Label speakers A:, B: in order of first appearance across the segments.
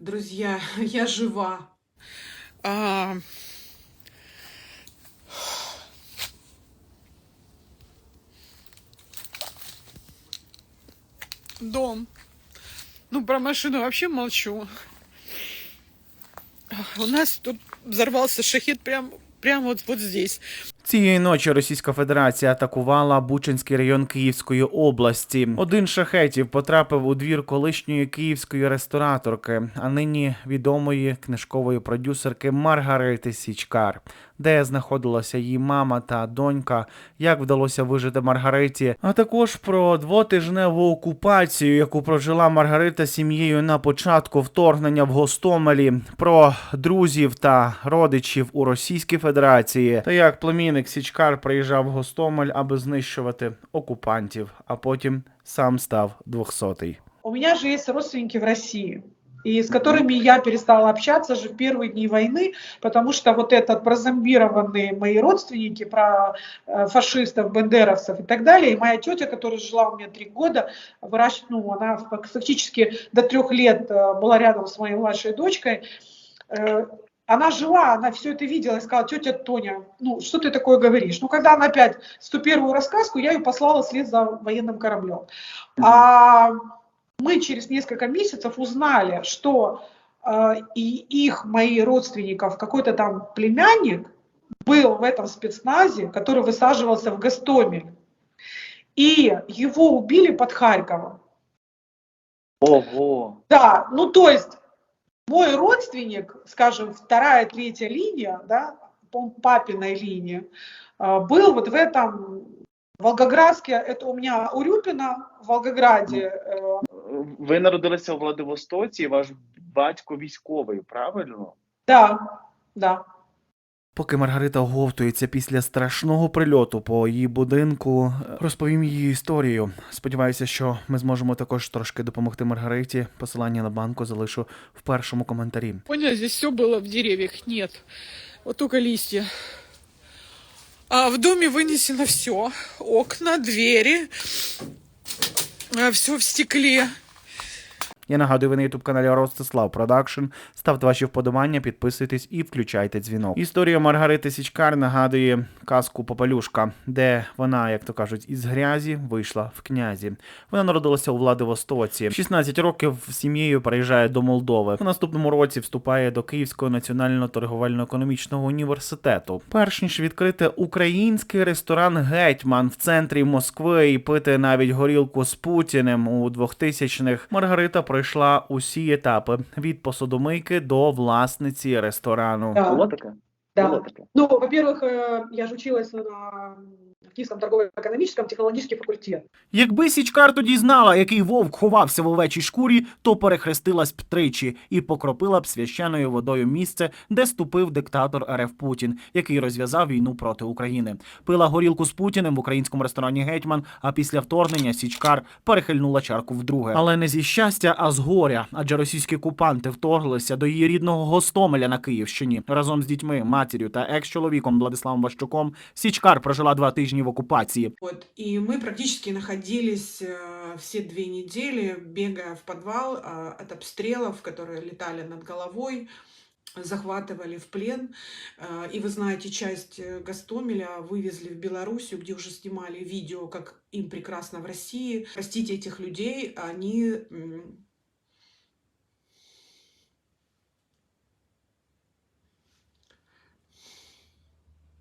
A: Друзья, я жива.
B: А, Дом. Ну, про машину вообще молчу. У нас тут взорвался шахет прям, прям вот, вот здесь.
C: Цієї ночі Російська Федерація атакувала Бучинський район Київської області. Один шахетів потрапив у двір колишньої київської рестораторки, а нині відомої книжкової продюсерки Маргарити Січкар, де знаходилася її мама та донька, як вдалося вижити Маргариті, а також про двотижневу окупацію, яку прожила Маргарита сім'єю на початку вторгнення в Гостомелі, про друзів та родичів у Російській Федерації, та як племінник Січкар приїжджав в Гостомель, аби знищувати окупантів, а потім сам став двохсотий.
D: У меня же есть родственники в России, и с которыми я перестала общаться же в первые дни войны, потому что вот этот прозомбированные мои родственники про э, фашистов, бендеровцев и так далее, и моя тетя, которая жила у меня три года, выращ... ну, она фактически до трех лет э, была рядом с моей младшей дочкой, э, она жила, она все это видела и сказала, тетя Тоня, ну что ты такое говоришь? Ну когда она опять 101 рассказку, я ее послала вслед за военным кораблем. А мы через несколько месяцев узнали, что э, и их, мои родственников, какой-то там племянник был в этом спецназе, который высаживался в Гастомель. И его убили под Харьковом.
E: Ого.
D: Да, ну то есть мой родственник, скажем, вторая, третья линия, да, по папиной линии, э, был вот в этом Волгоградске, это у меня Урюпина в Волгограде, э,
E: Ви народилися у Владивостоці, і ваш батько військовий, правильно?
D: да, да.
C: Поки Маргарита оговтується після страшного прильоту по її будинку, розповім її історію. Сподіваюся, що ми зможемо також трошки допомогти Маргариті. Посилання на банку залишу в першому коментарі.
B: Понял, здесь все было в деревьях. Нет. Вот только листья. А в доме вынесено все. Окна, двери. Все в стекле.
C: Я нагадую, ви на ютуб каналі Ростислав Продакшн. Ставте ваші вподобання, підписуйтесь і включайте дзвінок. Історія Маргарити Січкар нагадує казку Попелюшка, де вона, як то кажуть, із грязі вийшла в князі. Вона народилася у Владивостоці. В 16 років сім'єю переїжджає до Молдови. У наступному році вступає до Київського національного торговельно-економічного університету. Перш ніж відкрити український ресторан Гетьман в центрі Москви і пити навіть горілку з Путіним у 2000-х, Маргарита пройшла усі етапи від посудомийки до власниці ресторану.
D: Да.
E: Було таке?
D: Да.
E: Було таке.
D: Ну, во-первых, э, я же училась на в Киевском торгово-экономическом технологический факультет.
C: Якби Січкар тоді знала, який вовк ховався в овечій шкурі, то перехрестилась б тричі і покропила б священною водою місце, де ступив диктатор РФ Путін, який розв'язав війну проти України. Пила горілку з Путіним в українському ресторані Гетьман. А після вторгнення Січкар перехильнула чарку вдруге. Але не зі щастя, а з горя, адже російські окупанти вторглися до її рідного Гостомеля на Київщині разом з дітьми, матір'ю та екс-чоловіком Владиславом Ващуком. Січкар прожила два тижні в окупації.
A: Вот. И мы практически находились э, все две недели, бегая в подвал э, от обстрелов, которые летали над головой, захватывали в плен. Э, И вы знаете, часть э, Гастомеля вывезли в Белоруссию, где уже снимали видео, как им прекрасно в России. Простите этих людей, они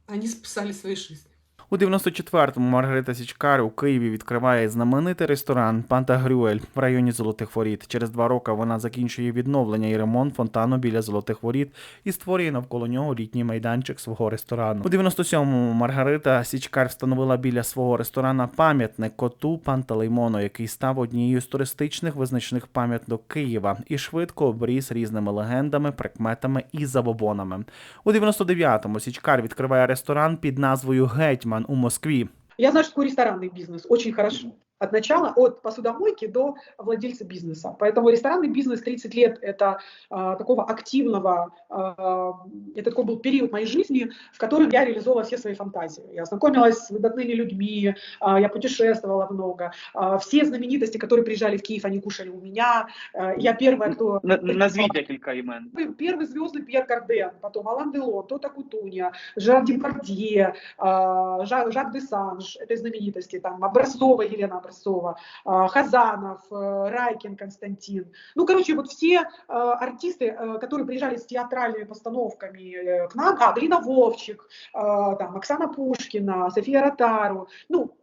A: они спасали свои жизни.
C: У 94-му Маргарита Січкар у Києві відкриває знаменитий ресторан Пантагрюель в районі Золотих Воріт. Через два роки вона закінчує відновлення і ремонт фонтану біля Золотих Воріт і створює навколо нього літній майданчик свого ресторану. У 97-му Маргарита Січкар встановила біля свого ресторана пам'ятник коту Пантелеймону, який став однією з туристичних визначних пам'яток Києва і швидко обріс різними легендами, прикметами і забобонами. У 99-му Січкар відкриває ресторан під назвою Гетьман у Москві.
D: Я знаю, что такое ресторанный бизнес, очень хорошо от начала, от посудомойки до владельца бизнеса. Поэтому ресторанный бизнес 30 лет – это а, такого активного, а, это такой был период моей жизни, в котором я реализовала все свои фантазии. Я знакомилась с выдатными людьми, а, я путешествовала много. А, все знаменитости, которые приезжали в Киев, они кушали у меня. А, я первая, кто...
E: На- Назвіть декілька імен.
D: Первый звездный Пьер Карден, потом Алан Делон, Тота Кутунья, Жерар Депардье, а, Жак, Жак де Санж, это знаменитости, там, Образцова Елена Образцова, а, Хазанов, э, Райкин Константин. Ну, короче, вот все э, артисты, э, которые приезжали с театральными постановками э, к нам, а, Галина Вовчик, э, там, Оксана Пушкина, София Ротару, ну,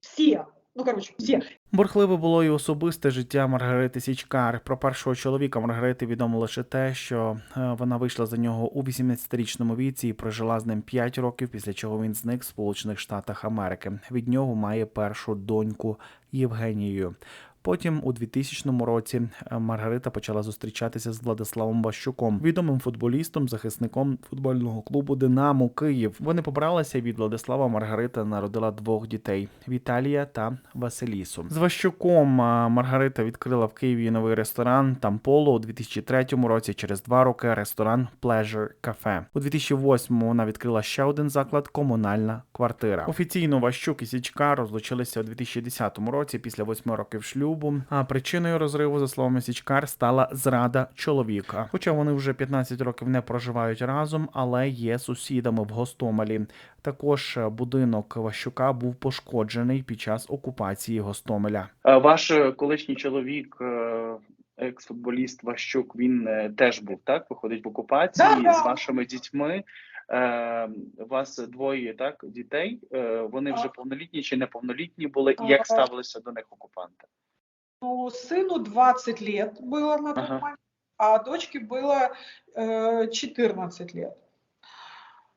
D: все, ну, короче, все.
C: Бурхливе було і особисте життя Маргарити Січкар. Про першого чоловіка Маргарити відомо лише те, що е, вона вийшла за нього у 18-річному віці і прожила з ним 5 років, після чого він зник в Сполучених Штатах Америки. Від нього має першу доньку Євгенію. Потім, у 2000 році, е, Маргарита почала зустрічатися з Владиславом Ващуком, відомим футболістом, захисником футбольного клубу Динамо Київ. Вони побралися від Владислава. Маргарита народила двох дітей: Віталія та Василісу. З Ващуком е, Маргарита відкрила в Києві новий ресторан Тамполо у 2003 році. Через два роки ресторан Pleasure Cafe. У 2008 вона відкрила ще один заклад комунальна квартира. Офіційно Ващук і Січка розлучилися у 2010 році після восьми років шлюбу. А причиною розриву, за словами Січкар, стала зрада чоловіка. Хоча вони вже 15 років не проживають разом, але є сусідами в Гостомелі. Також е, будинок Ващука був пошкоджений під час окупації Гостомеля.
E: Е, Ваш е, колишній чоловік, екс-футболіст Ващук, він теж був так? Виходить в окупації
D: Да-да.
E: з вашими дітьми. Е, У вас двоє так дітей. Е, Вони вже повнолітні чи неповнолітні були, і як ставилися до них окупанти?
D: Ну, сыну 20 лет было на тот
E: Ага.
D: момент, а дочке было э, 14 лет.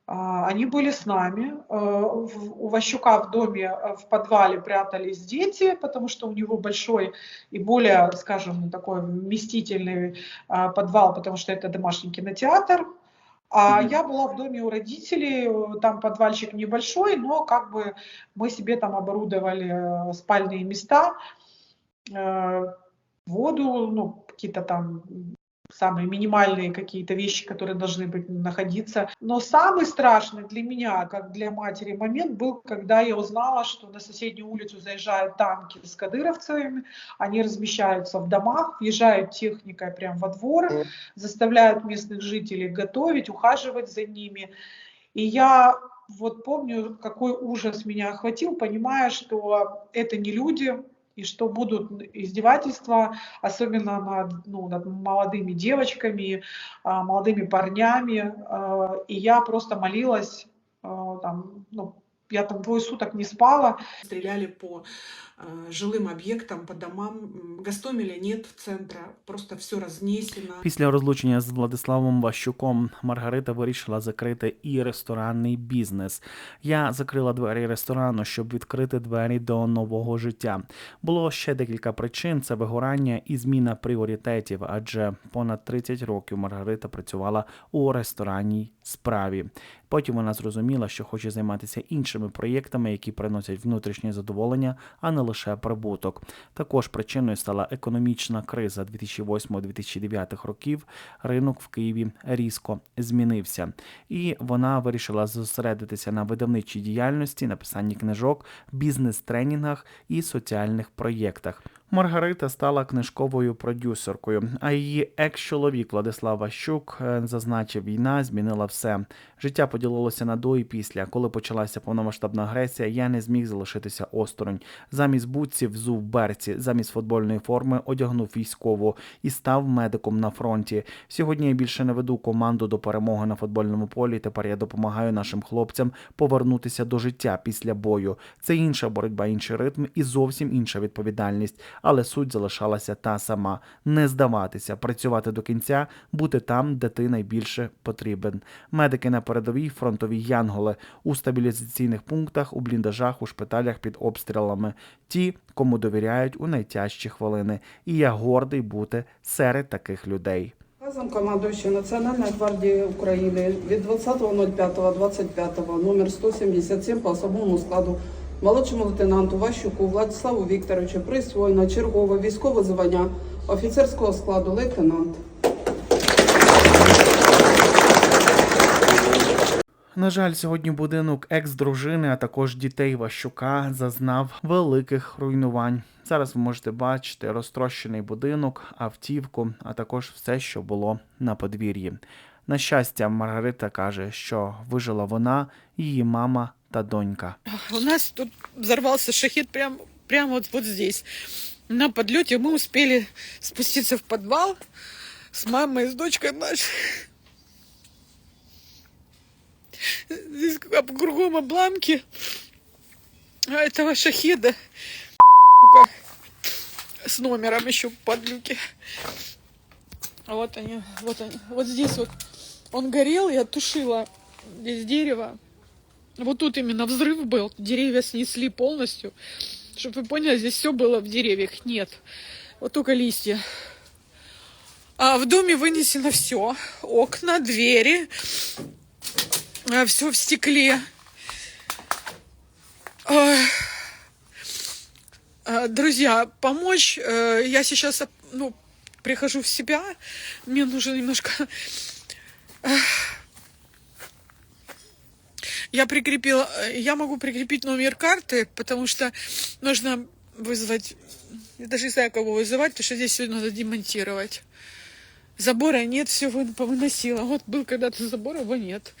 D: А, Они были с нами. В- У Ващука в доме э, в подвале прятались дети, потому что у него большой и более, скажем, такой вместительный а, подвал, потому что это домашний кинотеатр. А я была в доме у родителей, э, там подвальчик небольшой, но как бы мы себе там оборудовали спальные места э, воду, ну, какие-то там самые минимальные какие-то вещи, которые должны быть находиться. Но самый страшный для меня, как для матери, момент был, когда я узнала, что на соседнюю улицу заезжают танки с кадыровцами, они размещаются в домах, въезжают техникой прямо во двор, заставляют местных жителей готовить, ухаживать за ними. И я вот помню, какой ужас меня охватил, понимая, что это не люди, и что будут издевательства, особенно над, ну, над молодыми девочками, а, молодыми парнями. а, И я просто молилась, а, там, ну, я там двое суток не спала,
A: Стреляли по жилым объектам, по домам. Гастомеля нет центра, просто все разнесено.
C: Після розлучення з Владиславом Ващуком Маргарита вирішила закрити і ресторанний бізнес. Я закрила двері ресторану, щоб відкрити двері до нового життя. Було ще декілька причин: це вигорання і зміна пріоритетів, адже понад 30 років Маргарита працювала у ресторанній справі. Потім вона зрозуміла, що хоче займатися іншими проєктами, які приносять внутрішнє задоволення, а не лише прибуток. Також причиною стала економічна криза 2008-2009 років. Ринок в Києві різко змінився, і вона вирішила зосередитися на видавничій діяльності, написанні книжок, бізнес-тренінгах і соціальних проєктах. Маргарита стала книжковою продюсеркою, а її екс-чоловік Владислав Ващук е, зазначив, війна змінила все. Життя поділилося на до і після. Коли почалася повномасштабна агресія, я не зміг залишитися осторонь. Замість бутсів взув берці, замість футбольної форми одягнув військову і став медиком на фронті. Сьогодні я більше не веду команду до перемоги на футбольному полі. Тепер я допомагаю нашим хлопцям повернутися до життя після бою. Це інша боротьба, інший ритм і зовсім інша відповідальність. Але суть залишалася та сама: не здаватися, працювати до кінця, бути там, де ти найбільше потрібен. Медики на передовій, фронтові янголи у стабілізаційних пунктах, у бліндажах, у шпиталях під обстрілами. Ті, кому довіряють у найтяжчі хвилини. І я гордий бути серед таких людей.
F: Разом командуючий Національної гвардії України від 20.05.25 номер 177 по особовому складу Молодшому лейтенанту Ващуку Владиславу Вікторовичу присвоєно чергове військове звання офіцерського складу лейтенант.
C: На жаль, сьогодні будинок екс-дружини, а також дітей Ващука зазнав великих руйнувань. Зараз ви можете бачити розтрощений будинок, автівку, а також все, що було на подвір'ї. На щастя, Маргарита каже, що вижила вона, її мама та донька.
B: У нас тут взорвался шахет прямо, прямо вот, вот здесь. На подлете мы успели спуститься в подвал с мамой, с дочкой нашей. Здесь кругом обломки а этого шахеда с номером еще под люки. Вот они, вот они. Вот здесь вот он горел, я тушила здесь дерево. Вот тут именно взрыв был. Деревья снесли полностью. Чтобы вы поняли, здесь все было в деревьях. Нет. Вот только листья. А в доме вынесено все. Окна, двери. Все в стекле. А, Друзья, помочь. э, Я сейчас ну, прихожу в себя. Мне нужно немножко Я прикрепила, э, я могу прикрепить номер карты, потому что нужно вызвать, я даже не знаю, кого вызывать, потому что здесь все надо демонтировать. Забора нет, все повыносила. Вот был когда-то забор, его нет.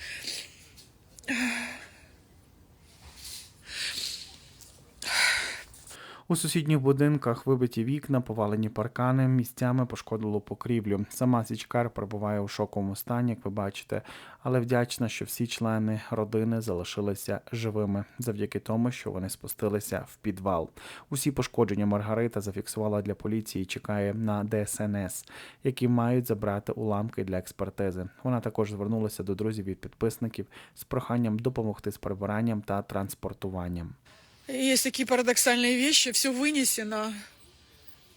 C: У сусідніх будинках вибиті вікна, повалені паркани, місцями пошкодило покрівлю. Сама січкар перебуває у шоковому стані, як ви бачите, але вдячна, що всі члени родини залишилися живими завдяки тому, що вони спустилися в підвал. Усі пошкодження Маргарита зафіксувала для поліції. і Чекає на ДСНС, які мають забрати уламки для експертизи. Вона також звернулася до друзів і підписників з проханням допомогти з прибиранням та транспортуванням.
B: Есть такие парадоксальные вещи, все вынесено,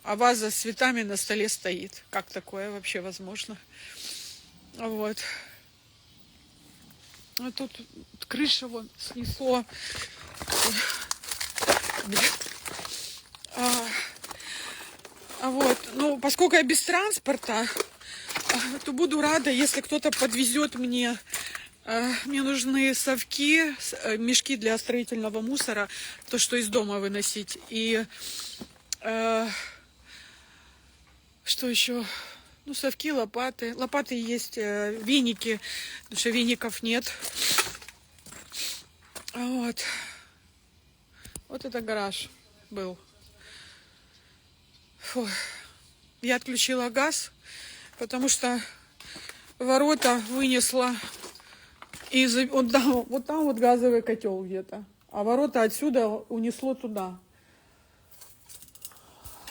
B: а ваза с цветами на столе стоит. Как такое вообще возможно? Вот. А тут крыша вон снесло. А, а вот, ну, поскольку я без транспорта, то буду рада, если кто-то подвезет мне. А, Мне нужны совки, э, мешки для строительного мусора, то, что из дома выносить. И э, что еще? Ну, совки, лопаты. Лопаты есть, э, веники, потому что веников нет. Вот. Вот это гараж был. Фу. Я отключила газ, потому что ворота вынесла и вот, там, вот там вот газовый котел где-то. А ворота отсюда унесло туда.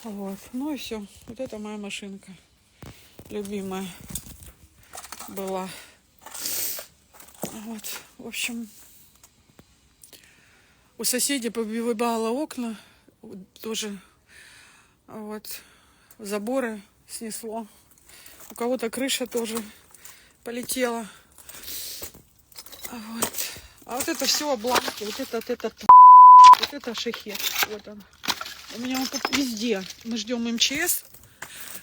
B: Вот. Ну и все. Вот это моя машинка. Любимая была. Вот. В общем, у соседей повыбивало окна. Тоже вот заборы снесло. У кого-то крыша тоже полетела. А Вот. А вот это все обломки, вот это, вот это, вот это шахет. Вот он. У меня он тут везде. Мы ждем МЧС,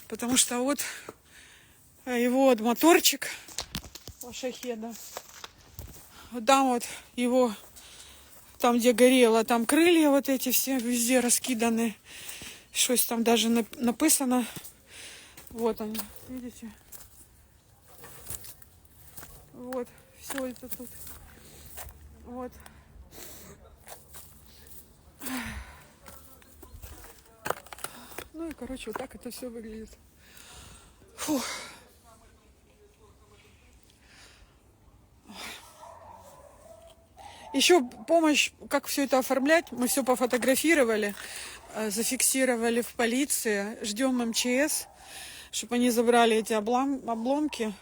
B: потому что вот э, его моторчик шахеда. Вот там вот его, там где горело, там крылья вот эти все везде раскиданы. Что-то там даже нап- написано. Вот они, видите? Вот, все это тут. Вот. Ну и, короче, вот так это все выглядит. Фух. Еще помощь, как все это оформлять, мы все пофотографировали, э, зафиксировали в полиции, ждем МЧС, чтобы они забрали эти облам- обломки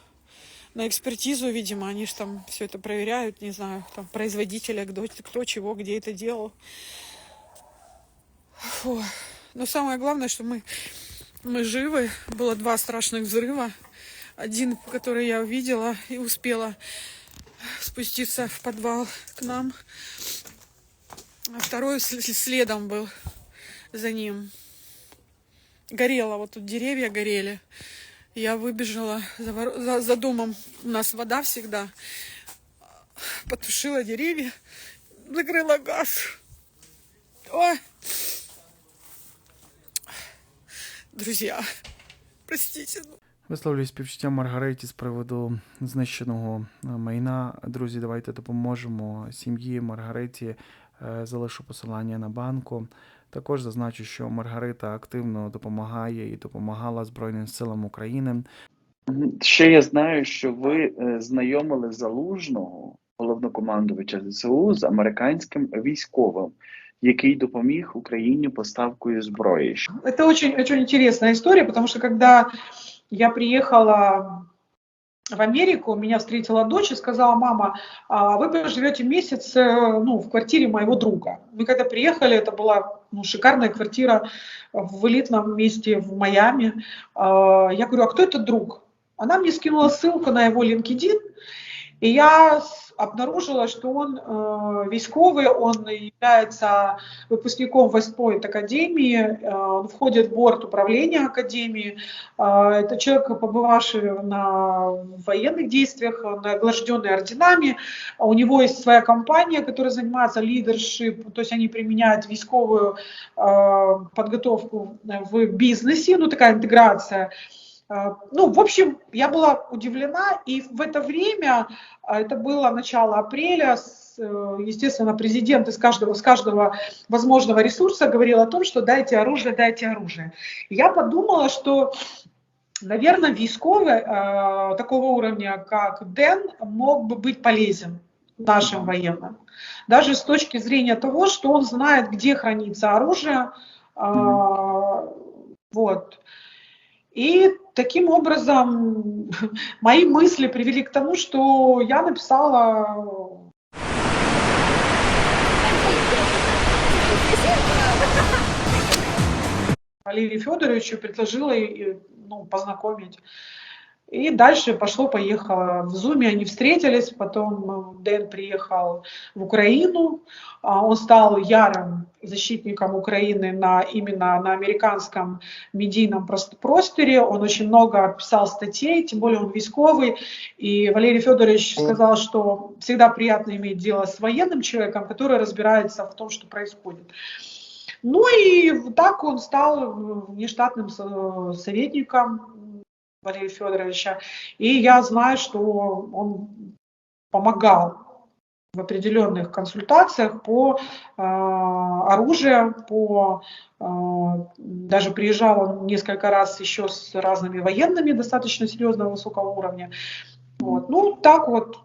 B: на экспертизу, видимо, они же там все это проверяют, не знаю, там производителя, кто, кто чего, где это делал. Фу. Но самое главное, что мы, мы живы. Было два страшных взрыва. Один, который я увидела и успела спуститься в подвал к нам. А второй следом был за ним. Горело, вот тут деревья горели. Я выбежала за, воро- за, за домом. У нас вода всегда. Потушила деревья, закрыла газ. Ой. Друзья, простите. ну,
C: Висловлюю співчуття Маргариті з приводу знищеного е, майна. Друзі, давайте допоможемо сім'ї Маргариті. Е, Залишу посилання на банку. Також зазначу, що Маргарита активно допомагає і допомагала Збройним силам України.
E: Ще я знаю, що ви е, знайомили залужного головнокомандувача ЗСУ з американським військовим, який допоміг Україні поставкою зброї.
D: Это очень, очень интересная история, потому что когда я приехала в Америку, меня встретила дочь и сказала, мама, а вы поживете месяц э, ну, в квартире моего друга. Мы когда приехали, это была ну, шикарная квартира в элитном месте в Майами. А, Я говорю, а кто этот друг? Она мне скинула ссылку на его LinkedIn, и я обнаружила, что он э, військовый, он является выпускником Вестпойнт Академии, э, он входит в борт управления Академии. Э, Это человек, побывавший на военных действиях, награжденный орденами. У него есть своя компания, которая занимается лидершип, то есть они применяют військовую э, подготовку в бизнесе, ну такая интеграция. Ну, в общем, я была удивлена, и в это время, а, это было начало апреля, э, естественно, президент из каждого, с каждого возможного ресурса говорил о том, что дайте оружие, дайте оружие. И я подумала, что, наверное, військовый э, такого уровня, как Дэн, мог бы быть полезен нашим военным. Даже с точки зрения того, что он знает, где хранится оружие. э, Вот. И таким образом мои мысли привели к тому, что я написала Валерию Федоровичу, предложила ну, познакомить. И дальше пошло-поехало. В Зуме они встретились, потом э, Дэн приехал в Украину, а, он стал ярым защитником Украины на, именно на американском медийном прос- просторе, он очень много писал статей, тем более он військовый, и Валерий Федорович сказал, что всегда приятно иметь дело с военным человеком, который разбирается в том, что происходит. Ну и так он стал внештатным со- советником Валерия Федоровича. И я знаю, что он помогал в определенных консультациях по э, оружию, по э, даже приезжал он несколько раз еще с разными военными достаточно серьезного высокого уровня. Вот. Ну, так вот